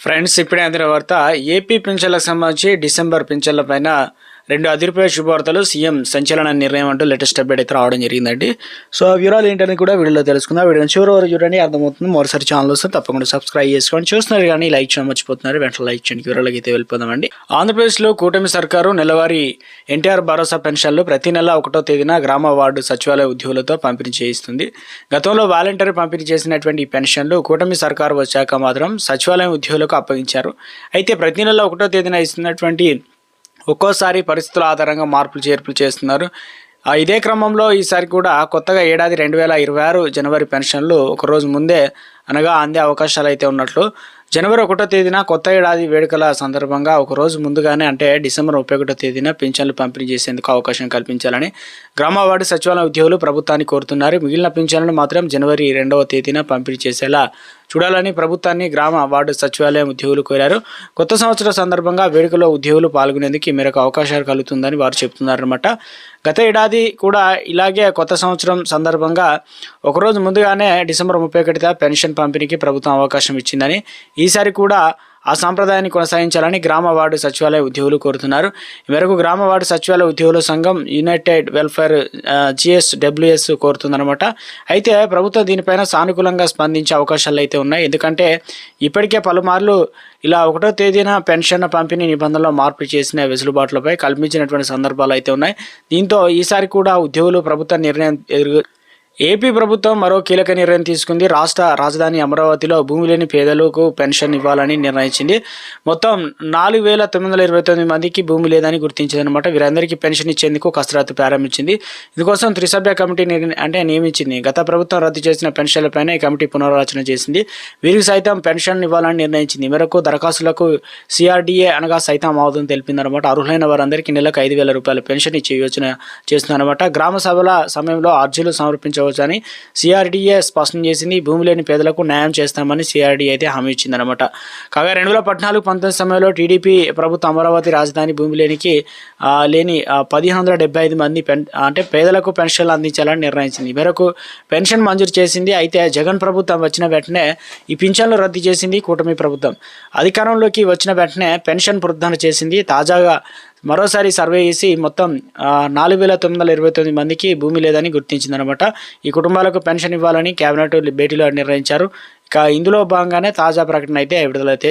Friends ఇప్పుడే అందిన వార్త ఏపీ పింఛన్లకు సంబంధించి డిసెంబర్ పింఛన్ల పైన రెండు అదిరిపోయే శుభవార్తలు సీఎం సంచలన నిర్ణయం అంటూ లేటెస్ట్ అప్డేట్ అయితే రావడం జరిగిందండి. సో ఆ వివరాలు ఏంటని కూడా వీడియోలో తెలుసుకుందాం. వీడియో చివరి వరకు చూడండి. అర్థమవుతుంది. మరోసారి ఛానల్ వస్తే తప్పకుండా సబ్స్క్రైబ్ చేసుకోండి. చూస్తున్నారు కానీ లైక్ చేయడం మర్చిపోతున్నారు. వెంటనే లైక్ చేయండి. వివరాలకి అయితే వెళ్ళిపోదామండి. ఆంధ్రప్రదేశ్లో కూటమి సర్కారు నెలవారీ ఎన్టీఆర్ భరోసా పెన్షన్లు ప్రతి నెల ఒకటో తేదీన గ్రామ వార్డు సచివాలయ ఉద్యోగులతో పంపిణీ చేయిస్తుంది. గతంలో వాలంటీర్ పంపిణీ చేసినటువంటి ఈ పెన్షన్లు కూటమి సర్కారు వచ్చాక మాత్రం సచివాలయం ఉద్యోగులకు అప్పగించారు. అయితే ప్రతి నెల ఒకటో తేదీన ఇస్తున్నటువంటి ఒక్కోసారి పరిస్థితుల ఆధారంగా మార్పులు చేర్పులు చేస్తున్నారు. ఇదే క్రమంలో ఈసారి కూడా కొత్తగా ఏడాది రెండు వేల ఇరవై ఆరు జనవరి పెన్షన్లు ఒకరోజు ముందే అనగా అందే అవకాశాలు అయితే ఉన్నట్లు. జనవరి ఒకటో తేదీన కొత్త ఏడాది వేడుకల సందర్భంగా ఒకరోజు ముందుగానే అంటే డిసెంబర్ ముప్పై ఒకటో తేదీన పింఛన్లు పంపిణీ చేసేందుకు అవకాశం కల్పించాలని గ్రామ వార్డు సచివాలయ ఉద్యోగులు ప్రభుత్వాన్ని కోరుతున్నారు. మిగిలిన పింఛన్లను మాత్రం జనవరి రెండవ తేదీన పంపిణీ చేసేలా చూడాలని ప్రభుత్వాన్ని గ్రామ వార్డు సచివాలయం ఉద్యోగులు కోరారు. కొత్త సంవత్సరం సందర్భంగా వేడుకలో ఉద్యోగులు పాల్గొనేందుకు ఈ మేరకు అవకాశాలు కలుగుతుందని వారు చెప్తున్నారన్నమాట. గత ఏడాది కూడా ఇలాగే కొత్త సంవత్సరం సందర్భంగా ఒకరోజు ముందుగానే డిసెంబర్ ముప్పై ఒకటిదా పెన్షన్ పంపిణీకి ప్రభుత్వం అవకాశం ఇచ్చిందని ఈసారి కూడా ఆ సాంప్రదాయాన్ని కొనసాగించాలని గ్రామ వార్డు సచివాలయ ఉద్యోగులు కోరుతున్నారు. ఈ మేరకు గ్రామ వార్డు సచివాలయ ఉద్యోగుల సంఘం యునైటెడ్ వెల్ఫేర్ జిఎస్ డబ్ల్యూఎస్ కోరుతుందనమాట అయితే ప్రభుత్వం దీనిపైన సానుకూలంగా స్పందించే అవకాశాలు అయితే ఉన్నాయి. ఎందుకంటే ఇప్పటికే పలుమార్లు ఇలా ఒకటో తేదీన పెన్షన్ పంపిణీ నిబంధనలో మార్పు చేసిన వెసులుబాట్లపై కల్పించినటువంటి సందర్భాలు అయితే ఉన్నాయి. దీంతో ఈసారి కూడా ఉద్యోగులు ప్రభుత్వ నిర్ణయం ఏపీ ప్రభుత్వం మరో కీలక నిర్ణయం తీసుకుంది. రాష్ట్ర రాజధాని అమరావతిలో భూమి లేని పేదలకు పెన్షన్ ఇవ్వాలని నిర్ణయించింది. మొత్తం నాలుగు వేల తొమ్మిది వందల ఇరవై తొమ్మిది మందికి భూమి లేదని గుర్తించింది అనమాట వీరందరికీ పెన్షన్ ఇచ్చేందుకు కసరత్తు ప్రారంభించింది. ఇందుకోసం త్రిసభ్య కమిటీ అంటే నియమించింది. గత ప్రభుత్వం రద్దు చేసిన పెన్షన్లపైన ఈ కమిటీ పునరాలోచన చేసింది. వీరికి సైతం పెన్షన్ ఇవ్వాలని నిర్ణయించింది. మేరకు దరఖాస్తులకు సిఆర్డీఏ అనగా సైతం ఆమోదం తెలిపిందనమాట అర్హులైన వారందరికీ నెలకు ఐదు వేల రూపాయల పెన్షన్ ఇచ్చే యోచన చేస్తుందన్నమాట. గ్రామ సభల సమయంలో అర్జీలు సమర్పించవచ్చని సిఆర్డీఏ స్పష్టం చేసింది. భూమి లేని పేదలకు న్యాయం చేస్తామని సిఆర్డీఏ అయితే హామీ ఇచ్చిందనమాట కాగా రెండు వేల పద్నాలుగు పంతొమ్మిది సమయంలో టీడీపీ ప్రభుత్వ అమరావతి రాజధాని భూమి లేనికి లేని పదిహేను వందల డెబ్బై ఐదు మంది పెన్ అంటే పేదలకు పెన్షన్లు అందించాలని నిర్ణయించింది. మేరకు పెన్షన్ మంజూరు చేసింది. అయితే జగన్ ప్రభుత్వం వచ్చిన వెంటనే ఈ పింఛన్లు రద్దు చేసింది కూటమి ప్రభుత్వం. అధికారంలోకి వచ్చిన వెంటనే పెన్షన్ పునరుద్ధరణ చేసింది. తాజాగా మరోసారి సర్వే చేసి మొత్తం నాలుగు వేల తొమ్మిది వందల ఇరవై తొమ్మిది మందికి భూమి లేదని గుర్తించిందనమాట. ఈ కుటుంబాలకు పెన్షన్ ఇవ్వాలని కేబినెట్ భేటీలో నిర్ణయించారు. ఇక ఇందులో భాగంగానే తాజా ప్రకటన అయితే విడుదల అయితే